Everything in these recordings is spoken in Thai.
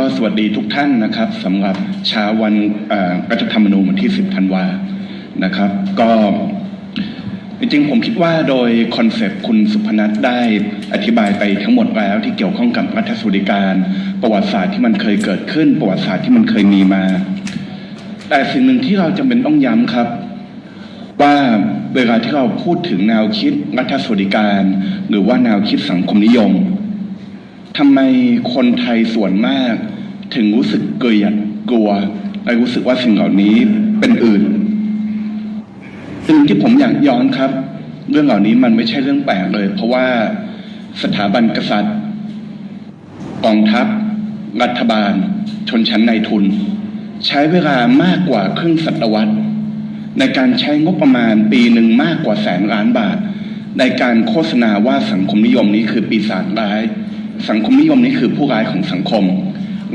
ก็สวัสดีทุกท่านนะครับสำหรับเช้าวันรัฐธรรมนูญวันที่ 10 ธันวานะครับ ก็จริงๆผมคิดว่าโดยคอนเซปต์คุณสุพนัทได้อธิบายไปทั้งหมดแล้วที่เกี่ยวข้องกับรัฐสวัสดิการ ประวัติศาสตร์ที่มันเคยเกิดขึ้น ประวัติศาสตร์ที่มันเคยมีมา แต่สิ่งหนึ่งที่เราจำเป็นต้องย้ำครับ ว่าเวลาที่เราพูดถึงแนวคิดรัฐสวัสดิการ หรือว่าแนวคิดสังคมนิยม ทำไมคนไทยส่วนมาก ถึงรู้สึกเกลียดกลัวและรู้สึกว่าสิ่งเหล่านี้เป็นอื่น สิ่งที่ผมอยากย้อนครับ เรื่องเหล่านี้มันไม่ใช่เรื่องแปลกเลย เพราะว่าสถาบันกษัตริย์กองทัพ รัฐบาล ชนชั้นนายทุน ใช้เวลามากกว่าครึ่งศตวรรษ ในการใช้งบประมาณปีหนึ่งมากกว่าแสนล้านบาท ในการโฆษณาว่าสังคมนิยมนี้คือปีศาจร้าย สังคมนิยมนี้คือผู้ร้ายของสังคม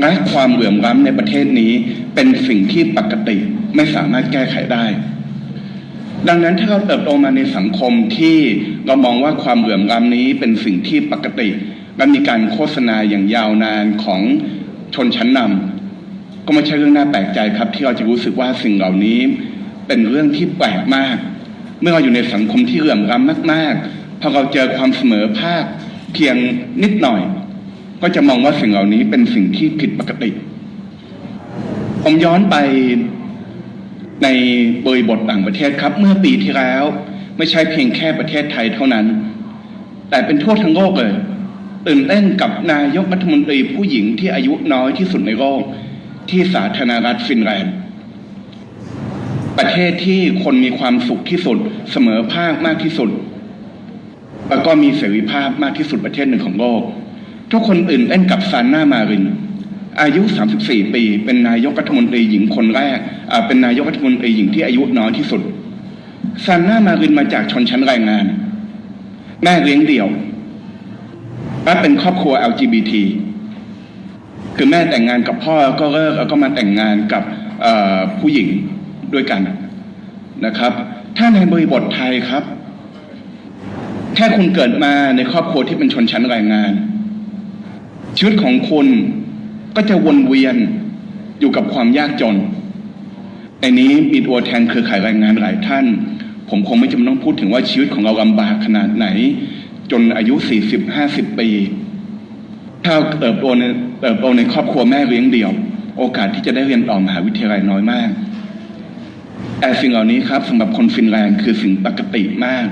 และความเหลื่อมล้ำในประเทศนี้เป็นสิ่งที่ปกติไม่สามารถแก้ไขได้ ดังนั้นถ้าเราเติบโตมาในสังคมที่เรามองว่าความเหลื่อมล้ำนี้เป็นสิ่งที่ปกติ และมีการโฆษณาอย่างยาวนานของชนชั้นนำก็ไม่ใช่เรื่องน่าแปลกใจครับ ที่เราจะรู้สึกว่าสิ่งเหล่านี้ เป็นเรื่องที่แปลกมาก เมื่อเราอยู่ในสังคมที่เหลื่อมล้ำมาก ๆพอเราเจอความเสมอภาคเพียงนิดหน่อย ก็จะมองว่าสิ่งเหล่านี้เป็นสิ่งที่ผิดปกติ ผมย้อนไปในบริบทต่างประเทศครับ เมื่อปีที่แล้ว ไม่ใช่เพียงแค่ประเทศไทยเท่านั้น แต่เป็นทั่วทั้งโลกเลย ตื่นเต้นกับนายกรัฐมนตรีผู้หญิงที่อายุน้อยที่สุดในโลกที่สาธารณรัฐฟินแลนด์ประเทศที่คนมีความสุขที่สุด เสมอภาคมากที่สุด แล้วก็มีเสรีภาพมากที่สุดประเทศหนึ่งของโลก ทุกคนตื่นเต้นกับซานนามาริน อายุ 34 ปี เป็นนายกรัฐมนตรีหญิงคนแรกอ่าเป็นนายกรัฐมนตรีหญิงที่อายุน้อยที่สุดซานนามารินมาจากชนชั้นแรงงาน แม่เลี้ยงเดี่ยวและเป็นครอบครัว LGBT คือแม่แต่งงานกับพ่อแล้วก็เลิกแล้วก็มาแต่งงานกับอ่อผู้หญิงด้วยกันนะครับ ถ้าในบริบทไทยครับ แค่คุณเกิดมาในครอบครัวที่เป็นชนชั้นแรงงาน ชีวิตของคุณก็จะวนเวียนอยู่กับความยากจน ในนี้มีตัวแทนเครือข่ายแรงงานหลายท่าน ผมคงไม่จำเป็นต้องพูดถึงว่าชีวิตของเราลำบากขนาดไหน จนอายุ 40-50 ปี ถ้าเติบโตในเติบโตในครอบครัวแม่เลี้ยงเดี่ยว โอกาสที่จะได้เรียนต่อมหาวิทยาลัยน้อยมากแต่สิ่งเหล่านี้ครับสำหรับคนฟินแลนด์คือสิ่งปกติมาก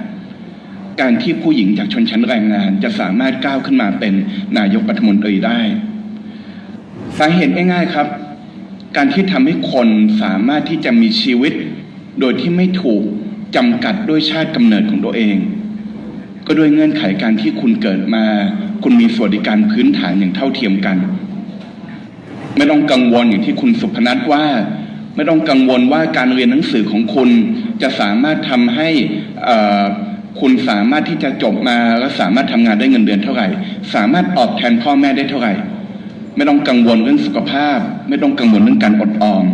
การที่ผู้หญิงจากชนชั้นแรงงาน จะสามารถก้าวขึ้นมาเป็นนายกรัฐมนตรีได้ สาเหตุง่ายๆครับ การที่ทำให้คนสามารถที่จะมีชีวิต โดยที่ไม่ถูกจำกัดด้วยชาติกำเนิดของตัวเอง ก็ด้วยเงื่อนไขการที่คุณเกิดมา คุณมีสวัสดิการพื้นฐานอย่างเท่าเทียมกัน ไม่ต้องกังวลอย่างที่คุณสุพนัทว่าไม่ต้องกังวลว่าการเรียนหนังสือของคุณจะสามารถทำให้อ่อ คุณสามารถที่จะจบมาแล้วสามารถทำงานได้เงินเดือนเท่าไหร่ สามารถตอบแทนพ่อแม่ได้เท่าไหร่ ไม่ต้องกังวลเรื่องสุขภาพ ไม่ต้องกังวลเรื่องการอดออม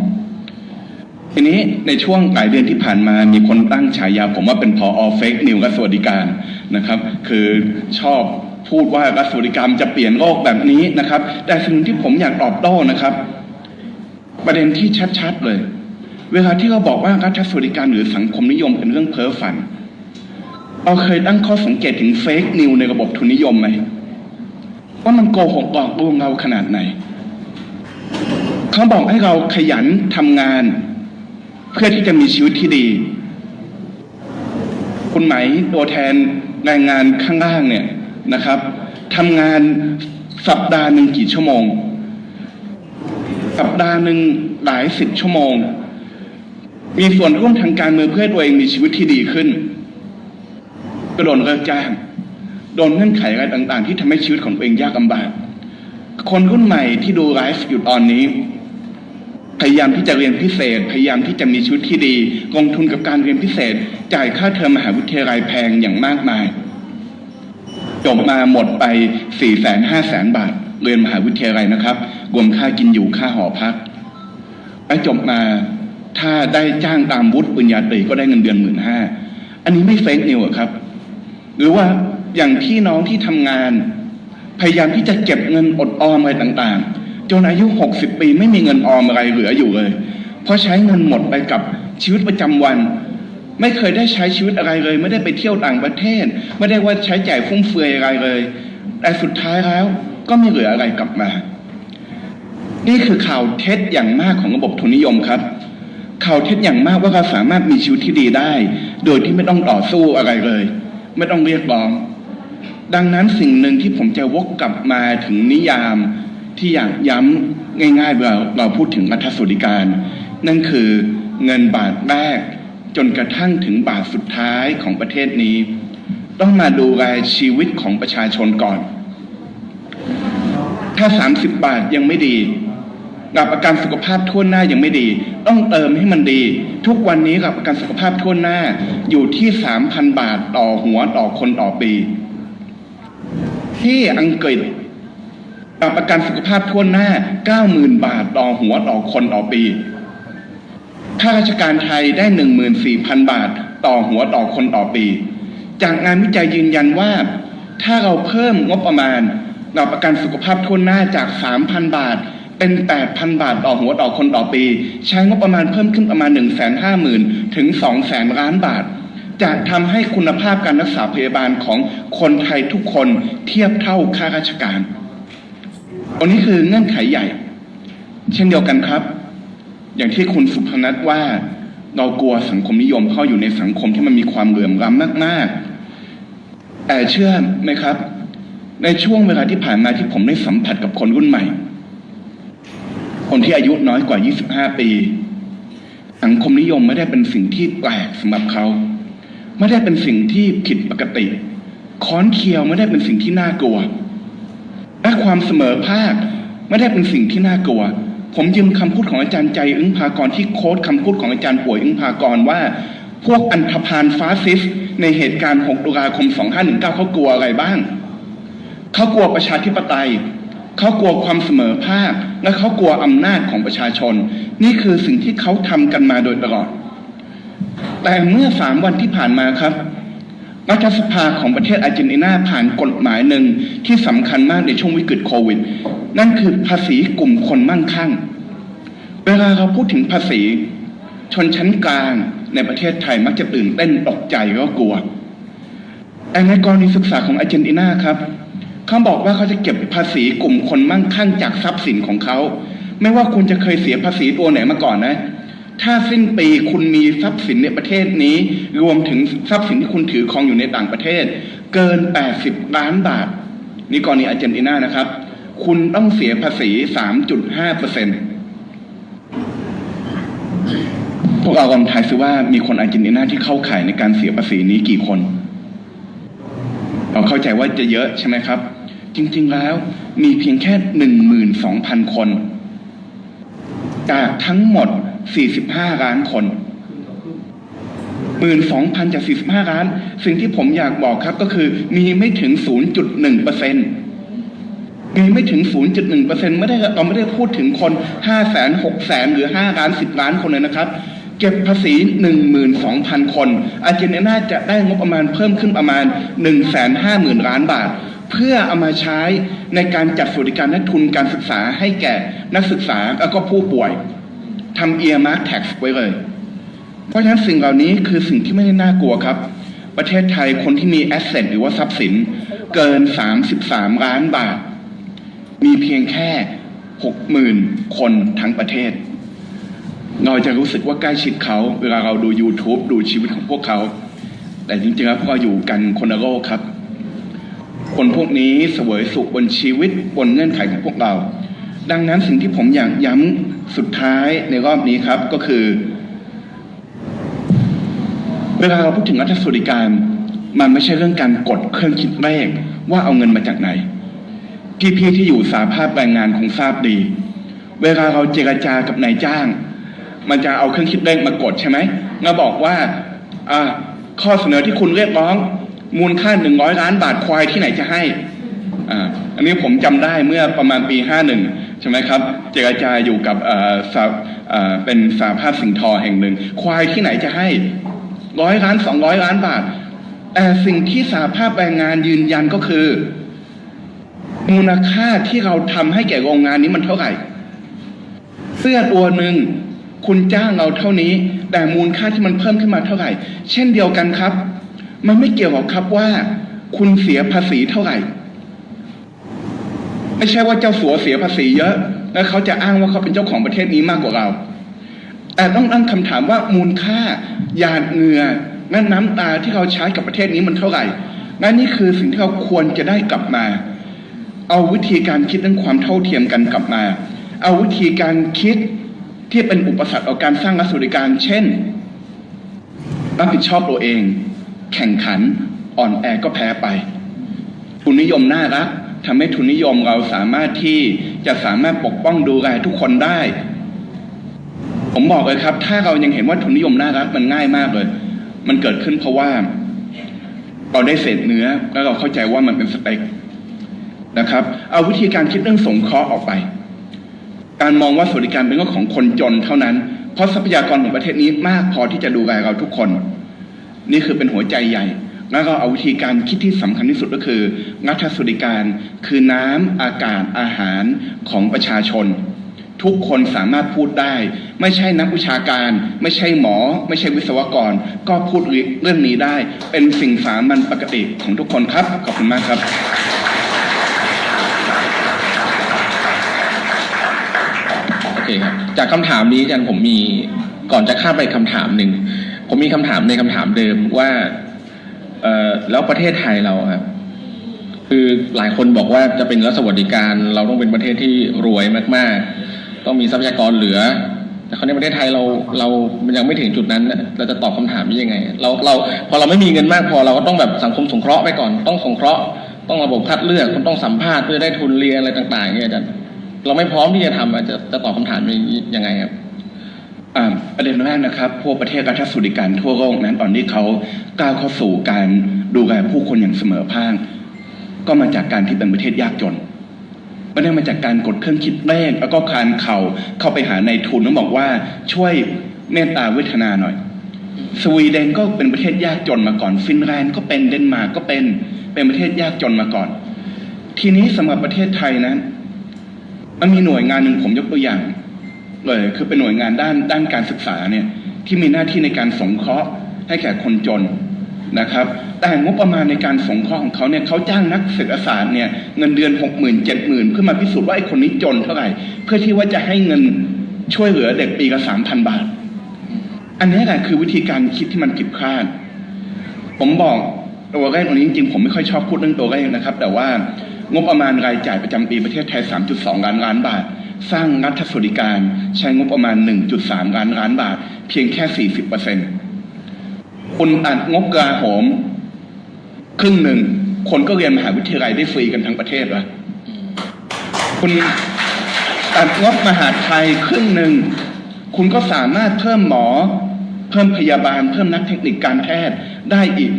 ทีนี้ในช่วงหลายเดือนที่ผ่านมามีคนตั้งฉายาผมว่าเป็นพออเฟกนิวรัฐสวัสดิการนะครับ คือชอบพูดว่ารัฐสวัสดิการจะเปลี่ยนโลกแบบนี้นะครับ แต่สิ่งที่ผมอยากตอบโต้นะครับ ประเด็นที่ชัดๆเลย เวลาที่เราบอกว่ารัฐสวัสดิการหรือสังคมนิยมเป็นเรื่องเพ้อฝัน เราเคยตั้งข้อสังเกตถึงเฟกนิวในระบบทุนนิยมไหมว่ามันโกหกหลอกลวงเราขนาดไหน เขาบอกให้เราขยันทำงาน เพื่อที่จะมีชีวิตที่ดี คุณไหมตัวแทนแรงงานข้างล่างเนี่ยนะครับทำงานสัปดาห์หนึ่งกี่ชั่วโมง สัปดาห์หนึ่งหลายสิบชั่วโมง มีส่วนร่วมทางการเมืองเพื่อตัวเองมีชีวิตที่ดีขึ้น ก็โดนเลิกจ้าง โดนเงื่อนไขอะไรต่าง ๆ ที่ทำให้ชีวิตของตัวเองยากลำบาก คนรุ่นใหม่ที่ดูไลฟ์อยู่ตอนนี้ พยายามที่จะเรียนพิเศษ พยายามที่จะมีชีวิตที่ดีลงทุนกับการเรียนพิเศษ จ่ายค่าเทอมมหาวิทยาลัยแพงอย่างมากมายจบมาหมดไป4ี่แสนห้าแสนบาท เรียนมหาวิทยาลัยนะครับ รวมค่ากินอยู่ค่าหอพักและจบมาถ้าได้จ้างตามวุฒิปริญญาตรีก็ได้เงินเดือนหมื่นห้า อันนี้ไม่เฟกนิวครับ หรือว่าอย่างพี่น้องที่ทำงาน พยายามที่จะเก็บเงินอดออมอะไรต่างๆ จนอายุ 60 ปีไม่มีเงินออมอะไรเหลืออยู่เลย เพราะใช้เงินหมดไปกับชีวิตประจำวัน ไม่เคยได้ใช้ชีวิตอะไรเลย ไม่ได้ไปเที่ยวต่างประเทศ ไม่ได้ว่าใช้จ่ายฟุ่มเฟือยอะไรเลย แต่สุดท้ายแล้วก็ไม่เหลืออะไรกลับมา นี่คือข่าวเท็จอย่างมากของระบบทุนนิยมครับข่าวเท็จอย่างมากว่าเราสามารถมีชีวิตที่ดีได้ โดยที่ไม่ต้องต่อสู้อะไรเลย ไม่ต้องเรียกร้อง ดังนั้นสิ่งหนึ่งที่ผมจะวกกลับมาถึงนิยามที่อยากย้ำง่ายๆเวลาเราพูดถึงรัฐสวัสดิการ นั่นคือเงินบาทแรก จนกระทั่งถึงบาทสุดท้ายของประเทศนี้ ต้องมาดูแลชีวิตของประชาชนก่อน ถ้า 30 บาทยังไม่ดี กับประกันสุขภาพทั่วหน้ายังไม่ดี ต้องเติมให้มันดี ทุกวันนี้กับประกันสุขภาพทั่วหน้าอยู่ที่3,000บาทต่อหัวต่อคนต่อปี ที่อังกฤษกับประกันสุขภาพทั่วหน้า90,000บาทต่อหัวต่อคนต่อปีข้าราชการไทยได้14,000บาทต่อหัวต่อคนต่อปี จากงานวิจัยยืนยันว่า ถ้าเราเพิ่มงบประมาณเราประกันสุขภาพทั่วหน้าจาก3,000บาท เป็น 8,000 บาทต่อหัวต่อคนต่อปี ใช้งบประมาณเพิ่มขึ้นประมาณ 150,000 ถึง200,000ล้านบาท จะทำให้คุณภาพการรักษาพยาบาลของคนไทยทุกคนเทียบเท่าข้าราชการ อันนี้คือเงื่อนไขใหญ่ เช่นเดียวกันครับ อย่างที่คุณสุพนัทว่าเรากลัวสังคมนิยมเพราอยู่ในสังคมที่มันมีความเหลื่อมล้ำมากๆ แต่เชื่อไหมครับ ในช่วงเวลาที่ผ่านมาที่ผมได้สัมผัสกับคนรุ่นใหม่ คนที่อายุน้อยกว่า 25 ปี สังคมนิยมไม่ได้เป็นสิ่งที่แปลกสำหรับเขา ไม่ได้เป็นสิ่งที่ผิดปกติ ค้อนเคียวไม่ได้เป็นสิ่งที่น่ากลัว และความเสมอภาคไม่ได้เป็นสิ่งที่น่ากลัว ผมยืมคำพูดของอาจารย์ใจอึ้งพากรที่โค้ดคำพูดของอาจารย์ป่วยอึ้งพากรว่า พวกอันธพาลฟาสซิส ในเหตุการณ์ 6 ตุลาคม 2519 เขากลัวอะไรบ้าง เขากลัวประชาธิปไตย เขากลัวความเสมอภาค และเขากลัวอำนาจของประชาชน นี่คือสิ่งที่เขาทำกันมาโดยตลอด แต่เมื่อสามวันที่ผ่านมาครับรัฐสภาของประเทศอาร์เจนตินาผ่านกฎหมายหนึ่งที่สำคัญมากในช่วงวิกฤตโควิด นั่นคือภาษีกลุ่มคนมั่งคั่ง เวลาเราพูดถึงภาษี ชนชั้นกลางในประเทศไทยมักจะตื่นเต้นตกใจก็กลัวแต่ในกรณีศึกษาของอาร์เจนตินาครับ เขาบอกว่าเขาจะเก็บภาษีกลุ่มคนมั่งคั่งจากทรัพย์สินของเขา ไม่ว่าคุณจะเคยเสียภาษีตัวไหนมาก่อนนะ ถ้าสิ้นปีคุณมีทรัพย์สินในประเทศนี้ รวมถึงทรัพย์สินที่คุณถือครองอยู่ในต่างประเทศ เกิน 80 ล้านบาท นี่กรณีอาร์เจนตินานะครับ คุณต้องเสียภาษี 3.5เปอร์เซ็นต์พวกเราลองทายซิว่ามีคนอาร์เจนตินาที่เข้าข่ายในการเสียภาษีนี้กี่คนเราเข้าใจว่าจะเยอะใช่ไหมครับ จริงๆแล้วมีเพียงแค่หนึ่งหมื่นสองพันคน จากทั้งหมดสี่สิบห้าล้านคนหมื่นสองพันจากสี่สิบห้าล้าน สิ่งที่ผมอยากบอกครับก็คือมีไม่ถึงศูนย์จุดหนึ่งเปอร์เซ็นมีไม่ถึงศูนย์จุดหนึ่งเปอร์เซ็นไม่ได้เราไม่ได้พูดถึงคนห้าแสนหกแสนหรือห้าล้านสิบล้านคนเลยนะครับเก็บภาษีหนึ่งหมื่นสองพันคน อาร์เจนตินาจะได้งบประมาณเพิ่มขึ้นประมาณหนึ่งแสนห้าหมื่นล้านบาท เพื่อเอามาใช้ในการจัดสวัสดิการและทุนการศึกษาให้แก่นักศึกษาแล้วก็ผู้ป่วยทำ earmark tax ไว้เลย เพราะฉะนั้นสิ่งเหล่านี้คือสิ่งที่ไม่ได้น่ากลัวครับ ประเทศไทยคนที่มีแอสเซทหรือว่าทรัพย์สินเกิน 33 ล้านบาท มีเพียงแค่ 60,000 คนทั้งประเทศ เราจะรู้สึกว่าใกล้ชิดเขาเวลาเราดู YouTube ดูชีวิตของพวกเขา แต่จริงๆแล้วพวกเราอยู่กันคนละโลกครับ คนพวกนี้เสวยสุขบนชีวิตบนเงื่อนไขของพวกเรา ดังนั้นสิ่งที่ผมอยากย้ำสุดท้ายในรอบนี้ครับก็คือ เวลาเราพูดถึงรัฐสวัสดิการ มันไม่ใช่เรื่องการกดเครื่องคิดเลขว่าเอาเงินมาจากไหน พี่ๆที่อยู่สาภาพแรงงานคงทราบดี เวลาเราเจรจากับนายจ้าง มันจะเอาเครื่องคิดเลขมากดใช่ไหมมาบอกว่าอ่าข้อเสนอที่คุณเรียกร้อง มูลค่าหนึ่งร้อยล้านบาทควายที่ไหนจะให้อ่าอันนี้ผมจำได้เมื่อประมาณปีห้าหนึ่งใช่ไหมครับ เจรจาอยู่กับเป็นสาภาพสิงทอแห่งหนึ่ง ควายที่ไหนจะให้ร้อยล้านสองร้อยล้านบาทแต่สิ่งที่สาภาพแรงงานยืนยันก็คือ มูลค่าที่เราทำให้แก่โรงงานนี้มันเท่าไหร่ เสื้อตัวหนึ่งคุณจ้างเราเท่านี้ แต่มูลค่าที่มันเพิ่มขึ้นมาเท่าไหร่ เช่นเดียวกันครับ มันไม่เกี่ยวหรอกครับว่า คุณเสียภาษีเท่าไหร่ ไม่ใช่ว่าเจ้าสัวเสียภาษีเยอะ แล้วเขาจะอ้างว่าเขาเป็นเจ้าของประเทศนี้มากกว่าเรา แต่ต้องตั้งคำถามว่ามูลค่าหยาดเหงื่อและน้ำตาที่เราใช้กับประเทศนี้มันเท่าไหร่และนี่คือสิ่งที่เราควรจะได้กลับมา เอาวิธีการคิดเรื่องความเท่าเทียมกันกลับมา เอาวิธีการคิดที่เป็นอุปสรรคต่อการสร้างรัฐสวัสดิการ เช่นรับผิดชอบตัวเอง แข่งขันอ่อนแอก็แพ้ไป ทุนนิยมน่ารักทำให้ทุนนิยมเราสามารถที่จะสามารถปกป้องดูแลทุกคนได้ ผมบอกเลยครับ ถ้าเรายังเห็นว่าทุนนิยมน่ารักมันง่ายมากเลย มันเกิดขึ้นเพราะว่าเราได้เศษเนื้อแล้วเราเข้าใจว่ามันเป็นสเต็กนะครับ เอาวิธีการคิดเรื่องสงเคราะห์ออกไป การมองว่าสวัสดิการเป็นเรื่องของคนจนเท่านั้น เพราะทรัพยากรของประเทศนี้มากพอที่จะดูแลเราทุกคน นี่คือเป็นหัวใจใหญ่ แล้วก็เอาวิธีการคิดที่สำคัญที่สุดก็คือ รัฐสวัสดิการคือน้ำอากาศอาหารของประชาชน ทุกคนสามารถพูดได้ ไม่ใช่นักวิชาการ ไม่ใช่หมอ ไม่ใช่วิศวกร ก็พูดเรื่องนี้ได้ เป็นสิ่งสามัญปกติของทุกคนครับ ขอบคุณมากครับโอเคครับจากคำถามนี้อาจารย์ผมมีก่อนจะข้ามไปคำถามหนึ่ง ผมมีคำถามในคำถามเดิมว่าเอ่อแล้วประเทศไทยเราครับคือหลายคนบอกว่าจะเป็นรัฐสวัสดิการ เราต้องเป็นประเทศที่รวยมาก ๆ ต้องมีทรัพยากรเหลือ แต่คราวนี้ประเทศไทยเราเรามันยังไม่ถึงจุดนั้นนะเราจะตอบคำถามนี้ยังไง เราเราพอเราไม่มีเงินมากพอเราก็ต้องแบบสังคมสงเคราะห์ไปก่อน ต้องสงเคราะห์ต้องระบบคัดเลือกคุณต้องสัมภาษณ์เพื่อได้ทุนเรียนอะไรต่างๆอย่างเงี้ยอาจารย์เราไม่พร้อมที่จะทำอะจะจะตอบคำถามนี้ยังไงครับ ประเด็นแรกนะครับพวกประเทศรัฐสวัสดิการทั่วโลกนั้นตอนนี้เขาก้าวเข้าสู่การดูแลผู้คนอย่างเสมอภาคก็มาจากการที่เป็นประเทศยากจนไม่ได้มาจากการกดเครื่องคิดเลขแล้วก็คานเข่าเข้าไปหาในทุนแล้วบอกว่าช่วยเมตตาเวทนาหน่อย สวีเดนก็เป็นประเทศยากจนมาก่อน ฟินแลนด์ก็เป็นเดนมาร์กก็เป็นเป็นประเทศยากจนมาก่อน ทีนี้สำหรับประเทศไทยนั้นมันมีหน่วยงานหนึ่งผมยกตัวอย่าง เลยคือเป็นหน่วยงานด้านด้านการศึกษาเนี่ยที่มีหน้าที่ในการสงเคราะห์ให้แก่คนจนนะครับ แต่งบประมาณในการสงเคราะห์ของเขาเนี่ยเขาจ้างนักเศรษาเนี่ยเงินเดือนหกหมื่นเจ็ดหมื่นเพื่อมาพิสูจน์ว่าไอ้คนนี้จนเท่าไหร่ เพื่อที่ว่าจะให้เงินช่วยเหลือเด็กปีละสามพันบาท อันนี้แหละคือวิธีการคิดที่มันผิดพลาด ผมบอกตัวเลขตรงนี้จริงๆผมไม่ค่อยชอบพูดเรื่องตัวเลขนะครับ แต่ว่างบประมาณรายจ่ายประจำปีประเทศไทย 3.2 ล้านล้านบาท สร้างรัฐสวัสดิการใช้งบประมาณ 1.3 ล้านล้านบาท เพียงแค่ 40เปอร์เซ็นต์คุณตัดงบกลาโหมครึ่งหนึ่ง คนก็เรียนมหาวิทยาลัยได้ฟรีกันทั้งประเทศวะคุณตัดงบมหาไทยครึ่งหนึ่ง คุณก็สามารถเพิ่มหมอ เพิ่มพยาบาล เพิ่มนักเทคนิคการแพทย์ได้อีก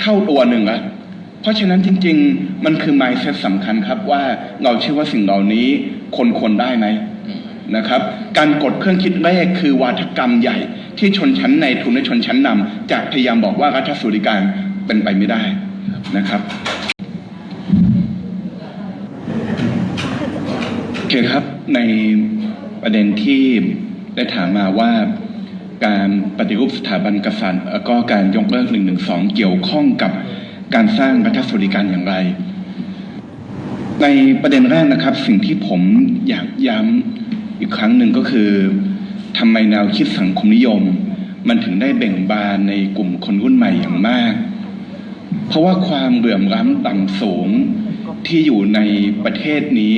เท่าตัวหนึ่งละเพราะฉะนั้นจริง ๆ มันคือ mindset สำคัญครับว่าเราเชื่อว่าสิ่งเหล่านี้ คนควรได้ไหมนะครับ การกดเครื่องคิดเลขคือวาทกรรมใหญ่ ที่ชนชั้นในทุนและชนชั้นนำจะพยายามบอกว่ารัฐสวัสดิการเป็นไปไม่ได้นะครับโอเคครับในประเด็นที่ได้ถามมาว่าการปฏิรูปสถาบันกษัตริย์แล้วก็การยกเลิกหนึ่งหนึ่งสองเกี่ยวข้องกับการสร้างรัฐสวัสดิการอย่างไร ในประเด็นแรกนะครับ สิ่งที่ผมอยากย้ำอีกครั้งหนึ่งก็คือทำไมแนวคิดสังคมนิยม มันถึงได้เบ่งบานในกลุ่มคนรุ่นใหม่อย่างมาก เพราะว่าความเหลื่อมล้ำต่ำสูงที่อยู่ในประเทศนี้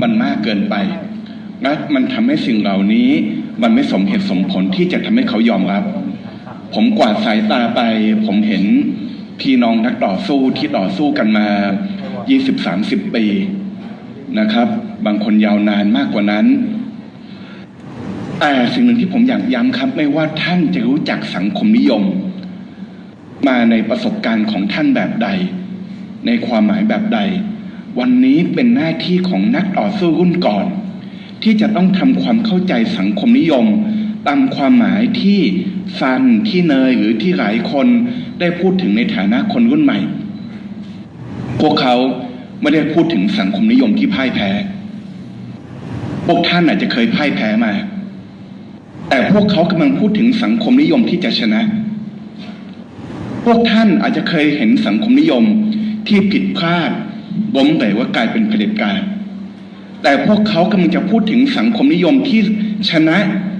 มันมากเกินไปและมันทำให้สิ่งเหล่านี้มันไม่สมเหตุสมผลที่จะทำให้เขายอมรับ ผมกวาดสายตาไป ผมเห็นพี่น้องนักต่อสู้ที่ต่อสู้กันมา บ 20-30 ปีนะครับ บางคนยาวนานมากกว่านั้น แต่สิ่งหนึ่งที่ผมอยากย้ำครับ ไม่ว่าท่านจะรู้จักสังคมนิยม มาในประสบการณ์ของท่านแบบใด ในความหมายแบบใด วันนี้เป็นหน้าที่ของนักต่อสู้รุ่นก่อน ที่จะต้องทำความเข้าใจสังคมนิยม ตามความหมายที่ซันที่เนยหรือที่หลายคนได้พูดถึงในฐานะคนรุ่นใหม่ พวกเขาไม่ได้พูดถึงสังคมนิยมที่พ่ายแพ้ พวกท่านอาจจะเคยพ่ายแพ้มา แต่พวกเขากำลังพูดถึงสังคมนิยมที่จะชนะ พวกท่านอาจจะเคยเห็นสังคมนิยมที่ผิดพลาดล้มเหลวว่ากลายเป็นเผด็จการ แต่พวกเขากำลังจะพูดถึงสังคมนิยมที่ชนะ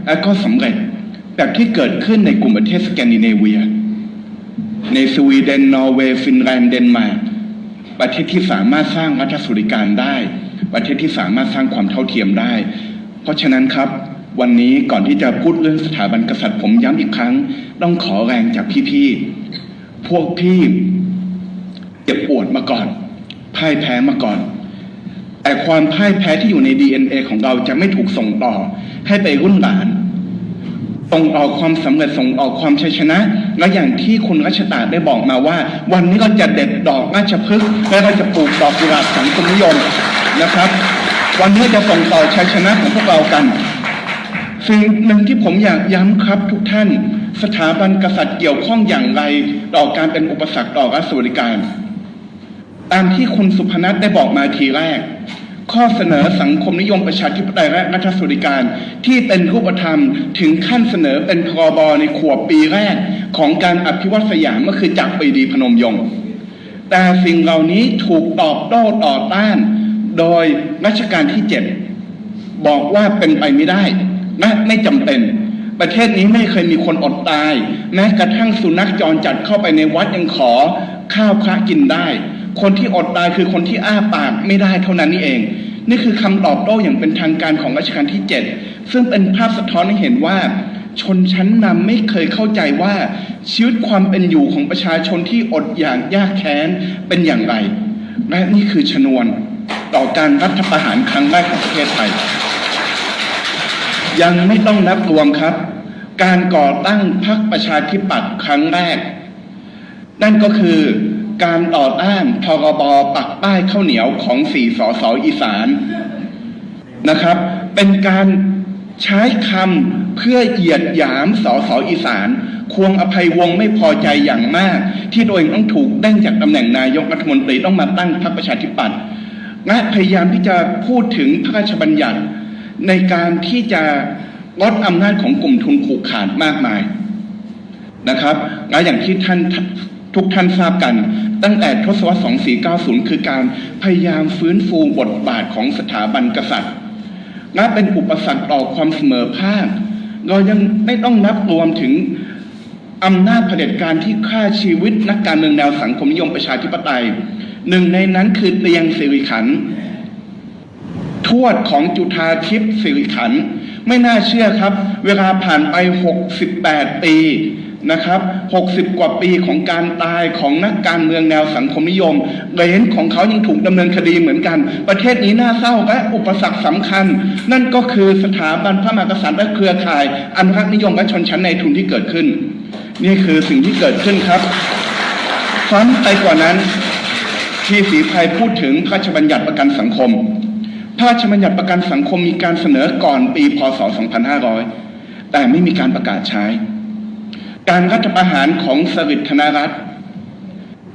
และก็สำเร็จแบบที่เกิดขึ้นในกลุ่มประเทศสแกนดิเนเวีย ในสวีเดนนอร์เวย์ฟินแลนด์เดนมาร์ก ประเทศที่สามารถสร้างรัฐสวัสดิการได้ ประเทศที่สามารถสร้างความเท่าเทียมได้ เพราะฉะนั้นครับ วันนี้ก่อนที่จะพูดเรื่องสถาบันกษัตริย์ผมย้ำอีกครั้ง ต้องขอแรงจากพี่ๆพวกพี่เจ็บปวดมาก่อนพ่ายแพ้มาก่อน แต่ความพ่ายแพ้ที่อยู่ใน DNA ของเราจะไม่ถูกส่งต่อให้ไปรุ่นหลาน ส่งออกความสำเร็จส่งออกความชัยชนะ และอย่างที่คุณรัชตาได้บอกมาว่า วันนี้เราจะเด็ดดอกราชพฤกษ์และเราจะปลูกดอกกุหลาบสังคมนิยมนะครับ วันนี้จะส่งต่อชัยชนะของพวกเรากันสิ่งหนึ่งที่ผมอยากย้ำครับทุกท่าน สถาบันกษัตริย์เกี่ยวข้องอย่างไรต่อการเป็นอุปสรรคต่อรัฐสวัสดิการ ตามที่คุณสุพนัทได้บอกมาทีแรก ข้อเสนอสังคมนิยมประชาธิปไตยและรัฐสวัสดิการ ที่เป็นรูปธรรมถึงขั้นเสนอเป็นพรบในขวบปีแรก ของการอภิวัตสยามก็คือจากปรีดีพนมยงค์แต่สิ่งเหล่านี้ถูกตอบโต้ต่อต้าน โดยรัชกาลที่เจ็ดบอกว่าเป็นไปไม่ได้และไม่จำเป็น ประเทศนี้ไม่เคยมีคนอดตาย แม้กระทั่งสุนัขจรจัดเข้าไปในวัดยังขอข้าวพระกินได้ คนที่อดตายคือคนที่อ้าปากไม่ได้เท่านั้นนี่เอง นี่คือคำตอบโต้อย่างเป็นทางการของรัชกาลที่เจ็ดซึ่งเป็นภาพสะท้อนให้เห็นว่า ชนชั้นนำไม่เคยเข้าใจว่าชีวิตความเป็นอยู่ของประชาชนที่อดอย่ากยากแค้นเป็นอย่างไร และนี่คือชนวนต่อการรัฐประหารครั้งแรกของประเทศไทย ยังไม่ต้องนับรวมครับ การก่อตั้งพรรคประชาธิปัตย์ครั้งแรก นั่นก็คือ การต่อต้านพรบปักป้ายข้าวเหนียวของสี่สอสออีสานนะครับ เป็นการใช้คำเพื่อเหยียดหยามสอสออีสาน ควงอภัยวงศ์ไม่พอใจอย่างมาก ที่ตัวเองต้องถูกเด้งจากตำแหน่งนายกรัฐมนตรีต้องมาตั้งพรรคประชาธิปัตย์และพยายามที่จะพูดถึงพระราชบัญญัติ ในการที่จะลดอำนาจของกลุ่มทุนผูกขาดมากมายนะครับและอย่างที่ท่าน ทุกท่านทราบกัน ตั้งแต่ทศวรรษ 2490 คือการพยายามฟื้นฟูบทบาทของสถาบันกษัตริย์และเป็นอุปสรรคต่อความเสมอภาค เรายังไม่ต้องนับรวมถึงอำนาจเผด็จการที่ฆ่าชีวิตนักการเมืองแนวสังคมนิยมประชาธิปไตย หนึ่งในนั้นคือเตียงสิริขัน ทวดของจุธาทิพย์สิริขัน ไม่น่าเชื่อครับ เวลาผ่านไป 68 ปี นะครับ 60 กว่าปีของการตายของนักการเมืองแนวสังคมนิยมเหรนของเขายังถูกดำเนินคดีเหมือนกัน ประเทศนี้น่าเศร้าและอุปสรรคสำคัญ นั่นก็คือสถาบันพระมหากษัตริย์และเครือข่ายอันรักนิยมและชนชั้นในทุนที่เกิดขึ้น นี่คือสิ่งที่เกิดขึ้นครับซ้ำไปกว่านั้น ที่สีภัยพูดถึงพระราชบัญญัติประกันสังคม พระราชบัญญัติประกันสังคมมีการเสนอก่อนปีพศ 2500 แต่ไม่มีการประกาศใช้ การรัฐประหารของสฤษดิ์ธนรัตน์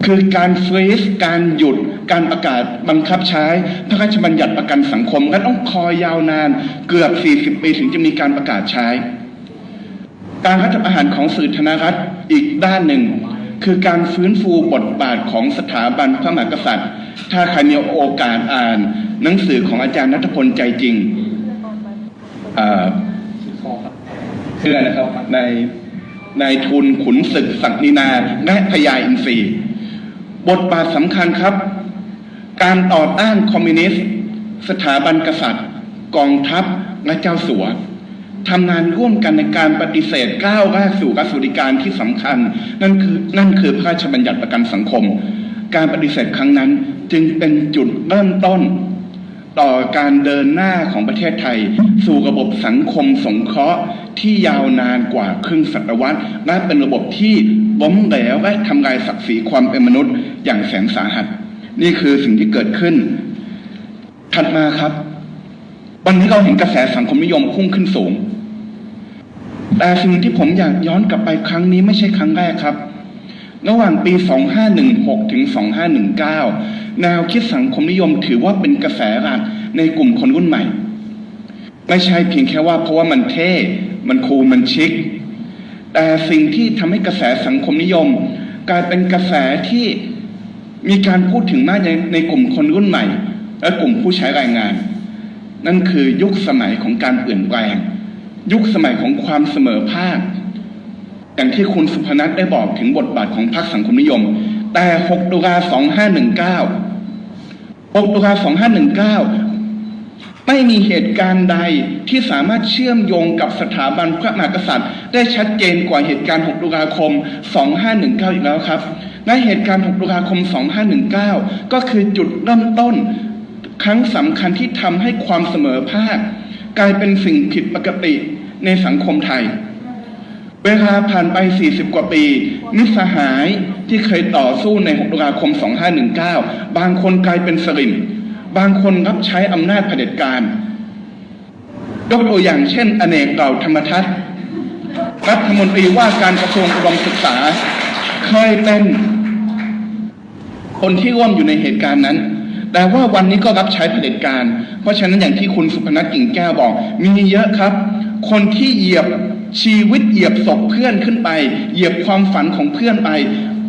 คือการฟรีซการหยุด การประกาศบังคับใช้ พระราชบัญญัติประกันสังคมและต้องคอยยาวนานเกือบ 40 ปีถึงจะมีการประกาศใช้ การรัฐประหารของสื่อธนรัฐอีกด้านหนึ่ง คือการฟื้นฟูบทบาทของสถาบันพระมหากษัตริย์ ถ้าใครมีโอกาสอ่าน หนังสือของอาจารย์นัทพลใจจริงอ่าชื่ออะไรนะครับใน ในทุนขุนศึกศักดินาและพญาอินทรีบทบาทสำคัญครับ การต่อต้านคอมมิวนิสต์ สถาบันกษัตริย์ กองทัพและเจ้าสัวทำงานร่วมกันในการปฏิเสธก้าวแรกสู่รัฐสวัสดิการที่สำคัญ นั่นคือนั่นคือพระราชบัญญัติประกันสังคม การปฏิเสธครั้งนั้นจึงเป็นจุดเริ่มต้น ต่อการเดินหน้าของประเทศไทย สู่ระบบสังคมสงเคราะห์ที่ยาวนานกว่าครึ่งศตวรรษและเป็นระบบที่ล้มเหลวและทำลายศักดิ์ศรีความเป็นมนุษย์อย่างแสนสาหัส นี่คือสิ่งที่เกิดขึ้น ถัดมาครับ วันนี้เราเห็นกระแสสังคมนิยมพุ่งขึ้นสูง แต่สิ่งที่ผมอยากย้อนกลับไปครั้งนี้ไม่ใช่ครั้งแรกครับ ระหว่างปี 2516 ถึง 2519 แนวคิดสังคมนิยมถือว่าเป็นกระแสหลักในกลุ่มคนรุ่นใหม่ ไม่ใช่เพียงแค่ว่าเพราะว่ามันเท่ มันคูลมันชิค แต่สิ่งที่ทำให้กระแสสังคมนิยม กลายเป็นกระแสที่มีการพูดถึงมากในในกลุ่มคนรุ่นใหม่ และกลุ่มผู้ใช้แรงงาน นั่นคือยุคสมัยของการเปลี่ยนแปลง ยุคสมัยของความเสมอภาคอย่างที่คุณสุพนัทได้บอกถึงบทบาทของพรรคสังคมนิยม แต่ 6 ตุลา 2519 6ตุลา2519 ไม่มีเหตุการณ์ใดที่สามารถเชื่อมโยงกับสถาบันพระมหากษัตริย์ ได้ชัดเจนกว่าเหตุการณ์ 6 ตุลาคม 2519 อีกแล้วครับในเหตุการณ์ 6 ตุลาคม 2519 ก็คือจุดเริ่มต้น ครั้งสำคัญที่ทำให้ความเสมอภาค กลายเป็นสิ่งผิดปกติในสังคมไทย เวลาผ่านไป 40 กว่าปี มิสหายที่เคยต่อสู้ใน 6 ตุลาคม 2519 บางคนกลายเป็นสลิม บางคนรับใช้อำนาจเผด็จการ ยกตัวอย่างเช่น อเนกเก่าธรรมทัศน์รัฐมนตรีว่าการกระทรวงอุดมศึกษา เคยเป็นคนที่ร่วมอยู่ในเหตุการณ์นั้น แต่ว่าวันนี้ก็รับใช้เผด็จการ เพราะฉะนั้นอย่างที่คุณสุพนัทกิ่งแก้วบอก มีเยอะครับ คนที่เหยียบ ชีวิตเหยียบศพเพื่อนขึ้นไป เหยียบความฝันของเพื่อนไป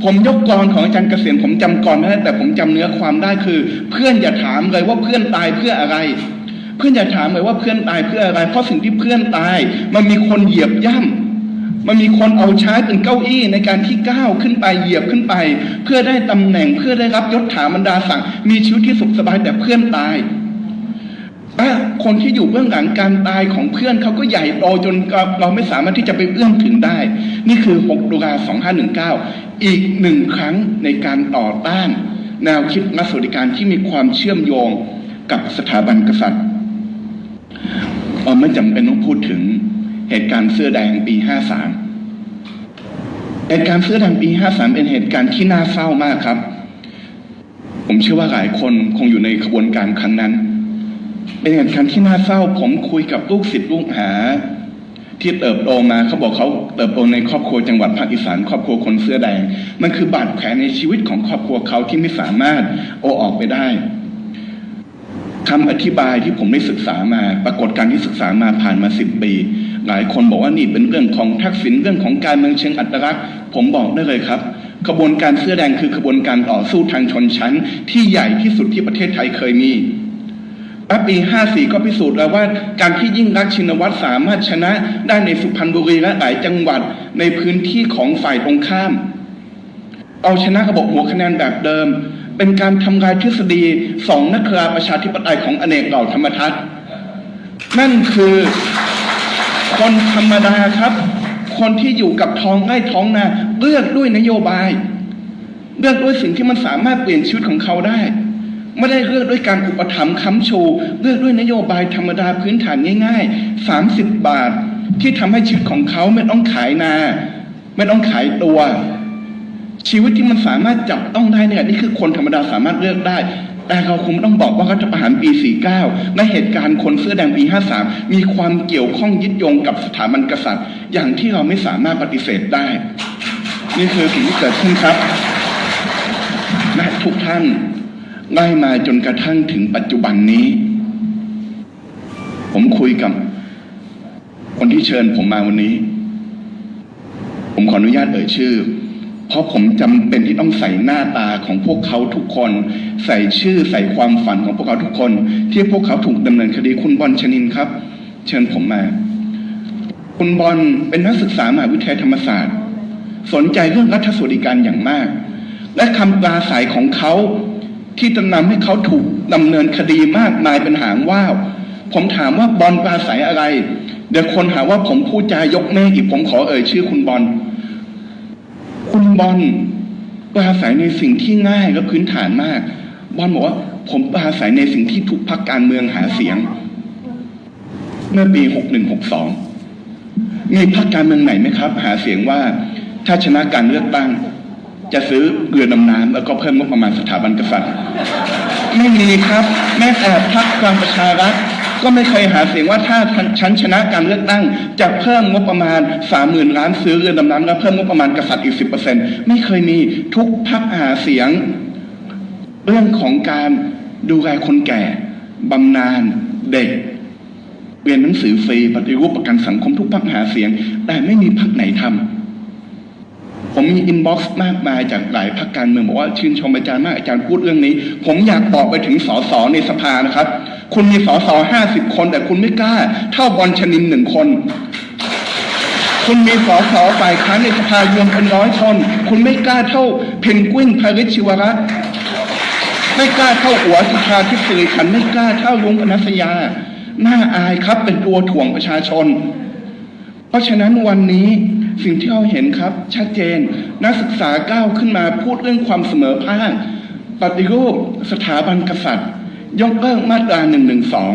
ผมยกกรของอาจารย์เกษมผมจำกรไม่ได้แต่ผมจำเนื้อความได้คือ เพื่อนอย่าถามเลยว่าเพื่อนตายเพื่ออะไร เพื่อนอย่าถามเลยว่าเพื่อนตายเพื่ออะไร เพราะสิ่งที่เพื่อนตาย มันมีคนเหยียบย่ำมันมีคนเอาใช้เป็นเก้าอี้ในการที่ก้าวขึ้นไปเหยียบขึ้นไป เพื่อได้ตำแหน่งเพื่อได้รับยศถาบรรดาศักดิ์มีชีวิตที่สุขสบายแต่เพื่อนตาย และคนที่อยู่เบื้องหลังการตายของเพื่อนเขาก็ใหญ่โตจนเราไม่สามารถที่จะไปเอื้อมถึงได้ นี่คือ 6 ตุลา 2519 อีกหนึ่งครั้งในการต่อต้าน แนวคิดรัฐสวัสดิการที่มีความเชื่อมโยงกับสถาบันกษัตริย์เราไม่จำเป็นต้องพูดถึงเหตุการณ์เสื้อแดงปี 53 เหตุการณ์เสื้อแดงปี 53 เป็นเหตุการณ์ที่น่าเศร้ามากครับ ผมเชื่อว่าหลายคนคงอยู่ในขบวนการครั้งนั้น เป็นเหตุการณ์ที่น่าเศร้า ผมคุยกับลูกศิษย์ลูกหา ที่เติบโตมาเขาบอกเขาเติบโตในครอบครัวจังหวัดภาคอีสานครอบครัวคนเสื้อแดง มันคือบาดแผลในชีวิตของครอบครัวเขาที่ไม่สามารถโอออกไปได้คำอธิบายที่ผมได้ศึกษามา ปรากฏการที่ศึกษามาผ่านมาสิบปี หลายคนบอกว่านี่เป็นเรื่องของทักษิณเรื่องของการเมืองเชิงอัตลักษณ์ ผมบอกได้เลยครับขบวนการเสื้อแดงคือขบวนการต่อสู้ทางชนชั้น ที่ใหญ่ที่สุดที่ประเทศไทยเคยมี และปี 54 ก็พิสูจน์แล้วว่าการที่ยิ่งรักชินวัตรสามารถชนะได้ในสุพรรณบุรีและหลายจังหวัดในพื้นที่ของฝ่ายตรงข้าม เอาชนะระบบหัวคะแนนแบบเดิม เป็นการทำลายทฤษฎีสองนักคราประชาธิปไตยของอเนกเหล่าธรรมทัศน์นั่นคือคนธรรมดาครับ คนที่อยู่กับท้องไร่ท้องนาเลือกด้วยนโยบาย เลือกด้วยสิ่งที่มันสามารถเปลี่ยนชีวิตของเขาได้ ไม่ได้เลือกด้วยการอุปถัมภ์ค้ำชูเลือกด้วยนโยบายธรรมดาพื้นฐานง่าย ๆ 30 บาทที่ทำให้ชีวิตของเขาไม่ต้องขายนา ไม่ต้องขายตัว ชีวิตที่มันสามารถจับต้องได้เนี่ยนี่คือคนธรรมดาสามารถเลือกได้ แต่เราคงไม่ต้องบอกว่ารัฐประหารปี 49 และเหตุการณ์คนเสื้อแดงปี 53 มีความเกี่ยวข้องยึดโยงกับสถาบันกษัตริย์ อย่างที่เราไม่สามารถปฏิเสธได้ นี่คือสิ่งที่เกิดขึ้นครับ และทุกท่าน ไล่มาจนกระทั่งถึงปัจจุบันนี้ ผมคุยกับ คนที่เชิญผมมาวันนี้ ผมขออนุญาตเอ่ยชื่อ เพราะผมจำเป็นที่ต้องใส่หน้าตาของพวกเขาทุกคน ใส่ชื่อใส่ความฝันของพวกเขาทุกคน ที่พวกเขาถูกดำเนินคดีคุณบอลชนินครับ เชิญผมมา คุณบอลเป็นนักศึกษามหาวิทยาลัยธรรมศาสตร์ สนใจเรื่องรัฐสวัสดิการอย่างมาก และคำปราศัยของเขา ที่จะนำให้เขาถูกดำเนินคดีมากมายเป็นหางว่าวผมถามว่าบอลปราศัยอะไร เดี๋ยวคนหาว่าผมพูดจายกเมฆอีกผมขอเอ่ยชื่อคุณบอลคุณบอลปราศัยในสิ่งที่ง่ายและพื้นฐานมาก บอลบอกว่า ผมปราศัยในสิ่งที่ทุกพักการเมืองหาเสียง เมื่อปีหกหนึ่งหกสองมีพักการเมืองไหนไหมครับ หาเสียงว่าถ้าชนะการเลือกตั้ง จะซื้อเรือดำน้ำแล้วก็เพิ่มงบประมาณสถาบันกษัตริย์ ไม่มีครับ แม้แต่พรรคพลังประชารัฐก็ไม่เคยหาเสียงว่าถ้าฉันชนะการเลือกตั้ง จะเพิ่มงบประมาณสามหมื่นล้านซื้อเรือดำน้ำและเพิ่มงบประมาณกษัตริย์อีกสิบเปอร์เซ็นต์ไม่เคยมีทุกพรรคหาเสียง เรื่องของการดูแลคนแก่บำนาญเด็กเรียนหนังสือฟรีปฏิรูปประกันสังคมทุกพักหาเสียง แต่ไม่มีพักไหนทำ ผมมีอินบ็อกซ์มากมายจากหลายพักการเมืองบอกว่าชื่นชมอาจารย์มากอาจารย์พูดเรื่องนี้ ผมอยากบอกไปถึงสสในสภานะครับ คุณมีสสห้าสิบคน แต่คุณไม่กล้า เท่าบอลชนินหนึ่งคน คุณมีสสฝ่ายค้านในสภารวมเป็นร้อยคน คุณไม่กล้าเท่าเพนกวินพาริชิวรัตไม่กล้าเท่าหัวสุชาทิพย์สิริขันไม่กล้าเท่าลุงอนัสยาน่าอายครับเป็นตัวถ่วงประชาชน เพราะฉะนั้นวันนี้ สิ่งที่เราเห็นครับชัดเจน นักศึกษาก้าวขึ้นมาพูดเรื่องความเสมอภาคปฏิรูปสถาบันกษัตริย์ ยกเลิกมาตราหนึ่งหนึ่งสอง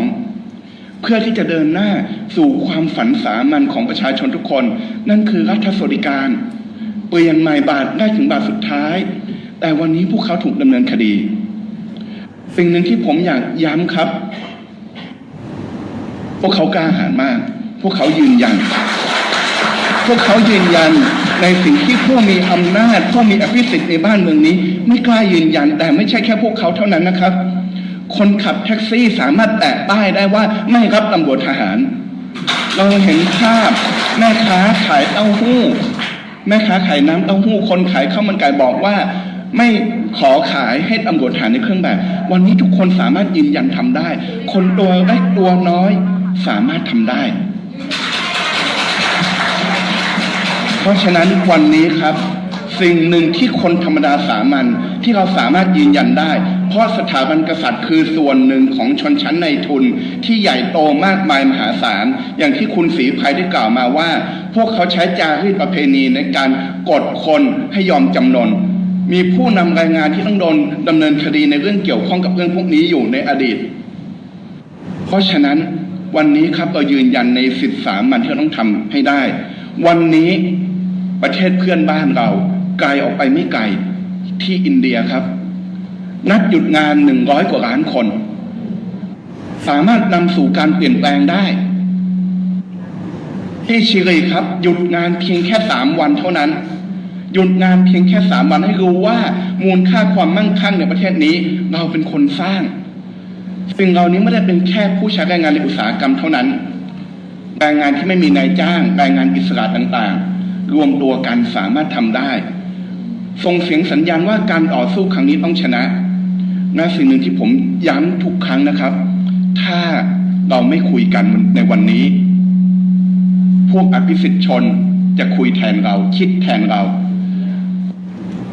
เพื่อที่จะเดินหน้าสู่ความฝันสามัญของประชาชนทุกคน นั่นคือรัฐสวัสดิการ เปลี่ยนใหม่บาทได้ถึงบาทสุดท้าย แต่วันนี้พวกเขาถูกดำเนินคดี สิ่งหนึ่งที่ผมอยากย้ำครับ พวกเขากล้าหาญมาก พวกเขายืนยัน พวกเขายืนยันในสิ่งที่ผู้มีอำนาจ ผู้มีอภิสิทธิ์ในบ้านเมืองนี้ ไม่กล้ายืนยัน แต่ไม่ใช่แค่พวกเขาเท่านั้นนะครับ คนขับแท็กซี่สามารถแตะป้ายได้ว่าไม่รับตำรวจทหาร เราเห็นภาพแม่ค้าขายเต้าหู้ แม่ค้าขายน้ำเต้าหู้ คนขายข้าวมันไก่บอกว่า ไม่ขอขายให้ตำรวจทหารในเครื่องแบบ วันนี้ทุกคนสามารถยืนยันทำได้ คนตัวเล็กตัวน้อยสามารถทำได้ เพราะฉะนั้นวันนี้ครับ สิ่งหนึ่งที่คนธรรมดาสามัญที่เราสามารถยืนยันได้ เพราะสถาบันกษัตริย์คือส่วนหนึ่งของชนชั้นในทุน ที่ใหญ่โตมากมายมหาศาล อย่างที่คุณศรีภัยได้กล่าวมาว่า พวกเขาใช้จารีตประเพณีในการกดคนให้ยอมจำนนมีผู้นำรายงานที่ต้องโดนดำเนินคดีในเรื่องเกี่ยวข้องกับเรื่องพวกนี้อยู่ในอดีต เพราะฉะนั้นวันนี้ครับเรายืนยันในสิทธิสามัญที่เราต้องทำให้ได้ วันนี้ ประเทศเพื่อนบ้านเรา ไกลออกไปไม่ไกลที่อินเดียครับ นัดหยุดงานหนึ่งร้อยกว่าล้านคน สามารถนำสู่การเปลี่ยนแปลงได้ ที่ชิลีครับ หยุดงานเพียงแค่สามวันเท่านั้น หยุดงานเพียงแค่สามวันให้รู้ว่า มูลค่าความมั่งคั่งในประเทศนี้ เราเป็นคนสร้างสิ่งเหล่านี้ไม่ได้เป็นแค่ผู้ใช้แรงงานในอุตสาหกรรมเท่านั้นแรงงานที่ไม่มีนายจ้างแรงงานอิสระต่างๆ รวมตัวกันสามารถทำได้ส่งเสียงสัญญาณว่าการต่อสู้ครั้งนี้ต้องชนะและสิ่งหนึ่งที่ผมย้ำทุกครั้งนะครับ ถ้าเราไม่คุยกันในวันนี้ พวกอภิสิทธิชนจะคุยแทนเราคิดแทนเรา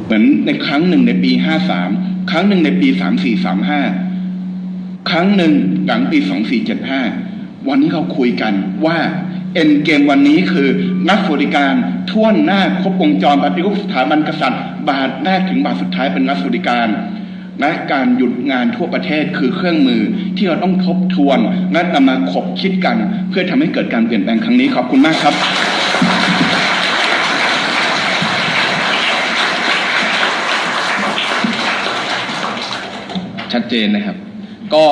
เหมือนในครั้งหนึ่งในปีห้าสามครั้งหนึ่งในปีสามสี่สามห้าครั้งหนึ่งหลังปี2475วันนี้เราคุยกันว่า เอ็นเกมวันนี้คือนักสวัสดิการท่วนหน้าครบวงจรปฏิรูปสถาบันกษัตริย์ บาทแรกถึงบาทสุดท้ายเป็นนักสวัสดิการและการหยุดงานทั่วประเทศคือเครื่องมือที่เราต้องทบทวนและนำมาขบคิดกัน เพื่อทำให้เกิดการเปลี่ยนแปลงครั้งนี้ขอบคุณมากครับ ชัดเจนนะครับ ก็